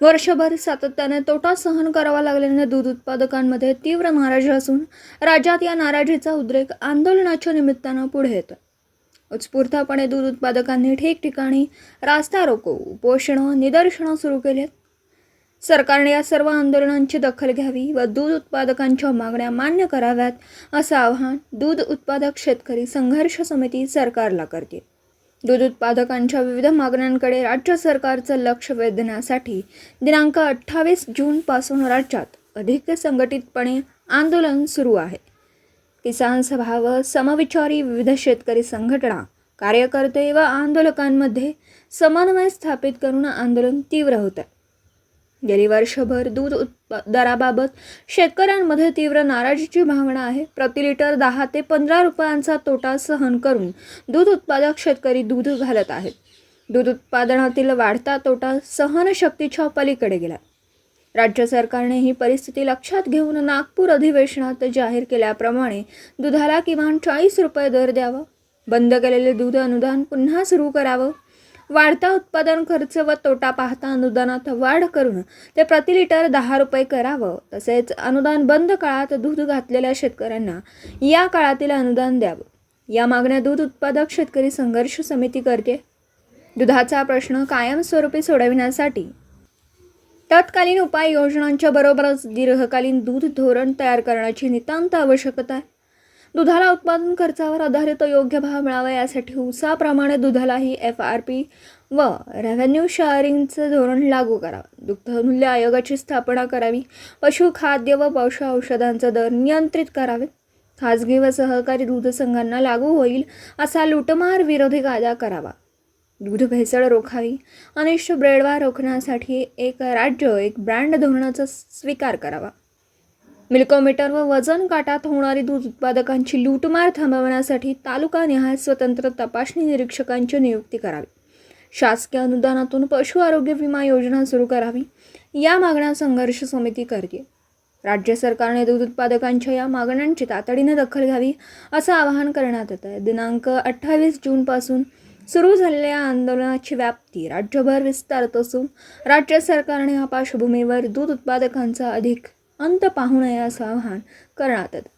वर्षभर सातत्याने तोटा सहन करावा लागल्याने दूध उत्पादकांमध्ये तीव्र नाराजी असून राज्यात या नाराजीचा उद्रेक आंदोलनाच्या निमित्तानं पुढे येतो उत्स्फूर्तपणे दूध उत्पादकांनी ठिकठिकाणी रास्ता रोको उपोषणं निदर्शनं सुरू केली सरकारने या सर्व आंदोलनांची दखल घ्यावी व दूध उत्पादकांच्या मागण्या मान्य कराव्यात असं आवाहन दूध उत्पादक शेतकरी संघर्ष समिती सरकारला करते. दूध उत्पादकांच्या विविध मागण्यांकडे राज्य सरकारचं लक्ष वेधण्यासाठी दिनांक अठ्ठावीस जूनपासून राज्यात अधिक संघटितपणे आंदोलन सुरू आहे. किसान सभा व समविचारी विविध शेतकरी संघटना कार्यकर्ते व आंदोलकांमध्ये समन्वय स्थापित करून आंदोलन तीव्र होतं आहे गेली वर्षभर दूध उत्पा दराबाबत शेतकऱ्यांमध्ये तीव्र नाराजीची भावना आहे. प्रति लिटर दहा ते पंधरा रुपयांचा तोटा सहन करून दूध उत्पादक शेतकरी दूध घालत आहेत. दूध उत्पादनातील वाढता तोटा सहनशक्तीच्या पलीकडे गेला. राज्य सरकारने ही परिस्थिती लक्षात घेऊन नागपूर अधिवेशनात जाहीर केल्याप्रमाणे दुधाला किमान चाळीस रुपये दर द्यावा. बंद केलेले दूध अनुदान पुन्हा सुरू करावं. वाढता उत्पादन खर्च व तोटा पाहता अनुदानात वाढ करून ते प्रति लिटर दहा रुपये करावं. तसेच अनुदान बंद काळात दूध घातलेल्या शेतकऱ्यांना या काळातील अनुदान द्यावं. या मागण्या दूध उत्पादक शेतकरी संघर्ष समिती करते. दुधाचा प्रश्न कायमस्वरूपी सोडविण्यासाठी तत्कालीन उपाययोजनांच्या बरोबरच दीर्घकालीन दूध धोरण तयार करण्याची नितांत आवश्यकता आहे. दुधाला उत्पादन खर्चावर आधारित योग्य भाव मिळावा यासाठी उसाप्रमाणे दुधालाही एफ आर पी व रेव्हेन्यू शेअरिंगचं धोरण लागू करावं. दुग्धमूल्य आयोगाची स्थापना करावी. पशुखाद्य व पशु औषधांचा दर नियंत्रित करावे. खाजगी व सहकारी दूध संघांना लागू होईल असा लुटमार विरोधी कायदा करावा. दूध भेसळ रोखावी. अनिष्ट ब्रेडवा रोखण्यासाठी एक राज्य एक ब्रँड धोरणाचा स्वीकार करावा. मिल्कोमीटर व वजन काटात होणारी दूध उत्पादकांची लूटमार थांबवण्यासाठी तालुकानिहाय स्वतंत्र तपासणी निरीक्षकांची नियुक्ती करावी. शासकीय अनुदानातून पशु आरोग्य विमा योजना सुरू करावी. या मागण्या संघर्ष समिती करते. राज्य सरकारने दूध उत्पादकांच्या या मागण्यांची तातडीने दखल घ्यावी असं आवाहन करण्यात येत आहे. दिनांक अठ्ठावीस जूनपासून सुरू झालेल्या आंदोलनाची व्याप्ती राज्यभर विस्तारत असून राज्य सरकारने या पार्श्वभूमीवर दूध उत्पादकांचा अधिक अंत पाहू नये असं आवाहन करण्यात येतं